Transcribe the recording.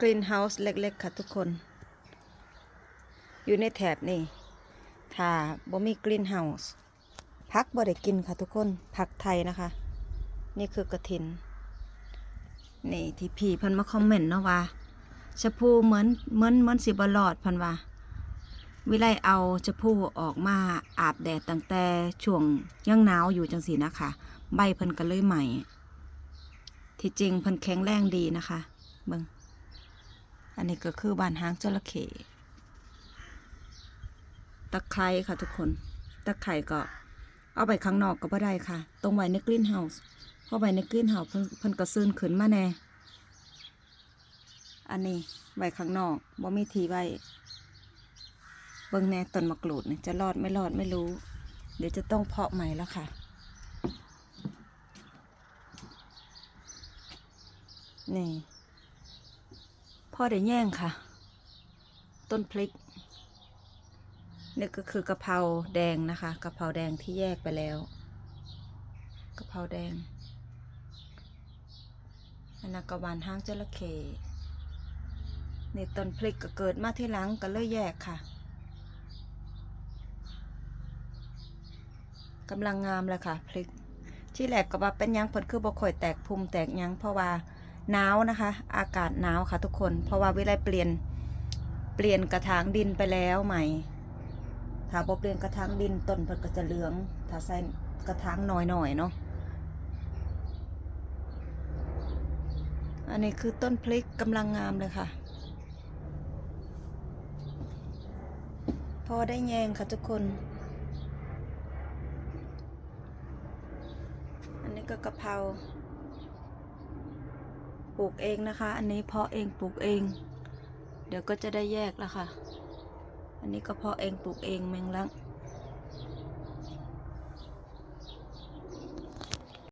กรีนเฮาส์เล็กๆ ค่ะทุกคน อยู่ในแถบนี่ถ้าบ่มีกรีนเฮาส์พักบ่ได้กินค่ะทุกคนผักไทยนะคะ นี่คือกระถิน นี่ที่พี่พิ่นมาคอมเมนต์เนาะว่าชะพูเหมือนเหมือนเหมือนสิบหลอดพันว่าวิไลเอาชะพูออกมาอาบแดดตั้งแต่ช่วงยังหนาวอยู่จังสีนะคะ ใบเพิ่นก็เลยใหม่ ที่จริงเพิ่นแข็งแรงดีนะคะเบิ่ง อันนี้ก็คือบานหางจระเข้ตะไคร้ค่ะทุกคน ตะไคร้ก็เอาไปข้างนอกก็บ่ได้ค่ะ ตรงไว้ในกรีนเฮาส์เพราะไว้ในกรีนเฮาส์เพิ่นก็ซื่นขึ้นมาแน่ อันนี้ไว้ข้างนอกบ่มีทีไว้เบิ่งแน่ต้นมะกรูดเนี่ยจะรอดไม่รอดไม่รู้ เดี๋ยวจะต้องเพาะใหม่แล้วค่ะ นี่ พ่อได้แย่งค่ะ ต้นพริกนี่ก็คือกะเพราแดงนะคะกะเพราแดงที่แยกไปแล้วกะเพราแดงอันนั้นกะวานห้างจระเข้นี่ต้นพริกก็เกิดมาที่หลังก็เลยแยกค่ะกำลังงามเลยค่ะพริกที่แรกก็ว่าเป็นยังผลคือบ่ค่อยแตกภูมิแตกยังเพราะว่า หนาวนะคะ อากาศหนาวค่ะทุกคน เพราะว่าเวลเปลี่ยนเปลี่ยนกระถางดินไปแล้วใหม่ถ้าบ่เปลี่ยนกระถางดินต้นเพิ่นก็จะเหลือง ถ้าใส่กระถางน้อยๆเนาะอันนี้คือต้นพริกกำลังงามเลยค่ะ พอได้แยงค่ะทุกคน อันนี้ก็กะเพรา ปลูกเองนะคะ อันนี้เพาะเองปลูกเอง เดี๋ยวก็จะได้แยกแล้วค่ะ อันนี้ก็เพาะเองปลูกเองแมงลัก